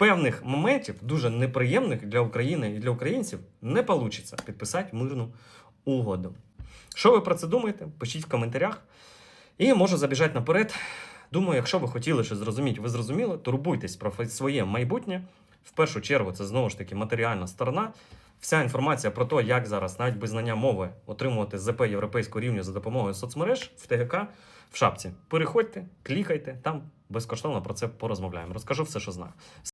певних моментів, дуже неприємних для України і для українців, не вийде підписати мирну угоду. Що ви про це думаєте? Пишіть в коментарях. І можу забіжати наперед. Думаю, якщо ви хотіли щось зрозуміти, ви зрозуміли, турбуйтесь про своє майбутнє. В першу чергу, це знову ж таки матеріальна сторона. Вся інформація про те, як зараз, навіть без знання мови, отримувати ЗП європейського рівня за допомогою соцмереж в ТГК в шапці. Переходьте, клікайте, там безкоштовно про це порозмовляємо. Розкажу все, що знаю.